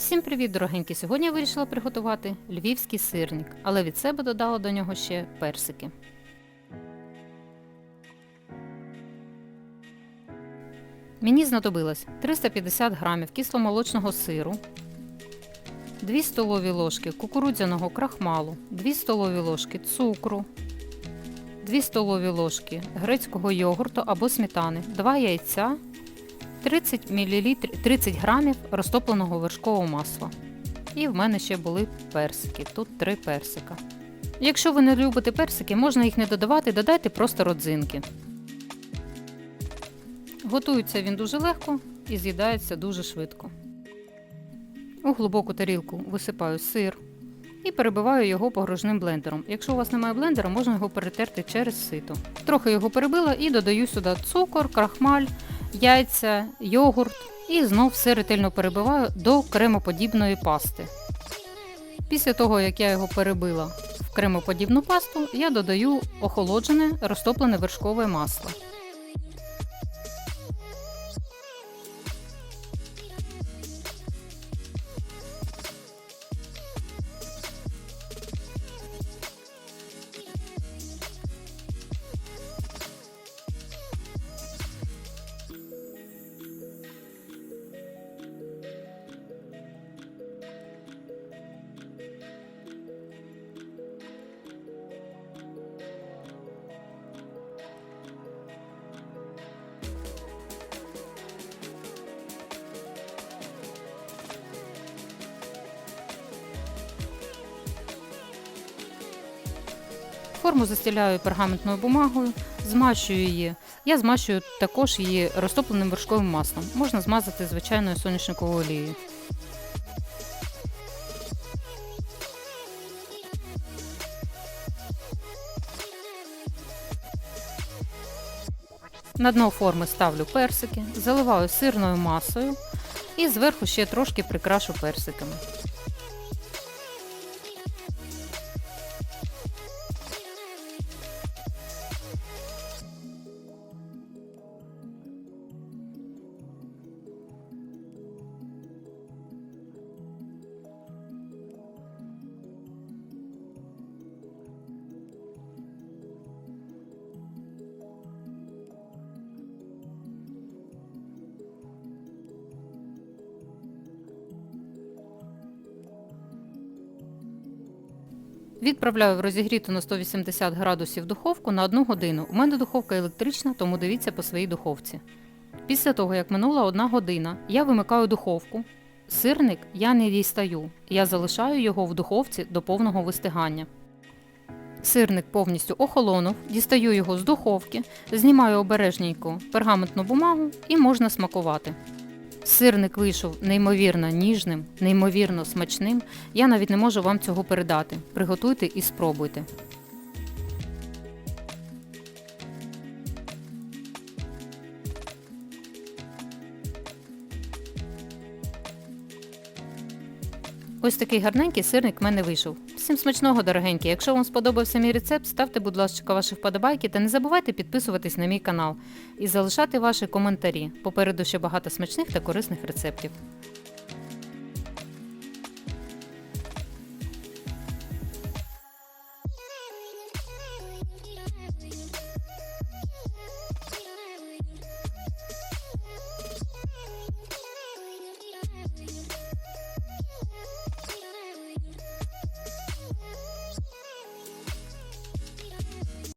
Всім привіт, дорогенькі! Сьогодні я вирішила приготувати львівський сирник, але від себе додала до нього ще персики. Мені знадобилось 350 грамів кисломолочного сиру, 2 столові ложки кукурудзяного крахмалу, 2 столові ложки цукру, 2 столові ложки грецького йогурту або сметани, 2 яйця, 30 мл, 30 грамів розтопленого вершкового масла. І в мене ще були персики. Тут 3 персика. Якщо ви не любите персики, можна їх не додавати, додайте просто родзинки. Готується він дуже легко і з'їдається дуже швидко. У глибоку тарілку висипаю сир і перебиваю його погружним блендером. Якщо у вас немає блендера, можна його перетерти через сито. Трохи його перебила і додаю сюди цукор, крахмаль, яйця, йогурт і знов все ретельно перебиваю до кремоподібної пасти. Після того, як я його перебила в кремоподібну пасту, я додаю охолоджене розтоплене вершкове масло. Форму застеляю пергаментною бумагою, змащую її. Я змащую також її розтопленим вершковим маслом. Можна змазати звичайною соняшниковою олією. На дно форми ставлю персики, заливаю сирною масою і зверху ще трошки прикрашу персиками. Відправляю в розігріту на 180 градусів духовку на 1 годину. У мене духовка електрична, тому дивіться по своїй духовці. Після того, як минула 1 година, я вимикаю духовку. Сирник я не дістаю, я залишаю його в духовці до повного вистигання. Сирник повністю охолонув, дістаю його з духовки, знімаю обережненько пергаментну бумагу і можна смакувати. Сирник вийшов неймовірно ніжним, неймовірно смачним. Я навіть не можу вам цього передати. Приготуйте і спробуйте. Ось такий гарненький сирник в мене вийшов. Всім смачного, дорогенькі! Якщо вам сподобався мій рецепт, ставте, будь ласка, ваші вподобайки та не забувайте підписуватись на мій канал і залишати ваші коментарі. Попереду ще багато смачних та корисних рецептів. Thank you.